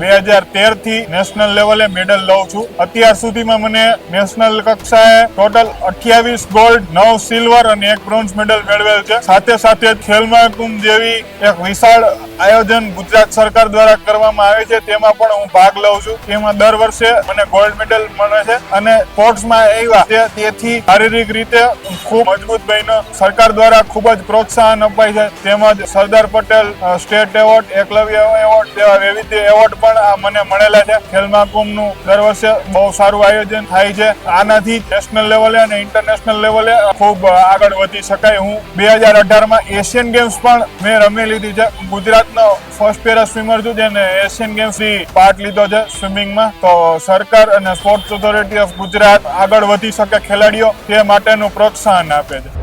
બે હજાર તેરથી નેશનલ લેવલે મેડલ લઉં છું. અત્યાર સુધીમાં મને નેશનલ કક્ષાએ ટોટલ અઠ્યાવીસ ગોલ્ડ નવ સિલ્વર અને એક બ્રોન્ઝ મેડલ મેળવેલ છે. સાથે સાથે ખેલ મહાકુંભ જેવી એક વિશાળ આયોજન ગુજરાત સરકાર દ્વારા કરવામાં આવે છે, તેમાં પણ હું ભાગ લઉં છું. તેમાં દર વર્ષે મને ગોલ્ડ મેડલ મળે છે અને સ્પોર્ટ્સમાં તે તેથી શારીરિક રીતે ખૂબ મજબૂત બહેનો સરકાર દ્વારા ખૂબ જ પ્રોત્સાહન અપાય છે. તેમજ Sardar Patel state award Eklavya award જેવા વિવિધ એવોર્ડ પણ મને મળેલા છે. ખેલ મહાકુંભનું દર વર્ષે બહુ સારું આયોજન થાય છે. આનાથી નેશનલ લેવલે અને ઇન્ટરનેશનલ લેવલે ખૂબ આગળ વધી શકાય. હું બે હજાર અઢારમાં એશિયન ગેમ્સ પણ મેં રમી લીધી છે. ગુજરાતનો ફર્સ્ટ પેરા સ્વિમર છું જેને એશિયન ગેમ્સથી પાર્ટ લીધો છે સ્વિમિંગમાં. તો સરકાર અને સ્પોર્ટ્સ ઓથોરિટી ઓફ ગુજરાત આગળ વધી શકે ખેલાડીઓ તે માટેનું પ્રોત્સાહન આપે છે.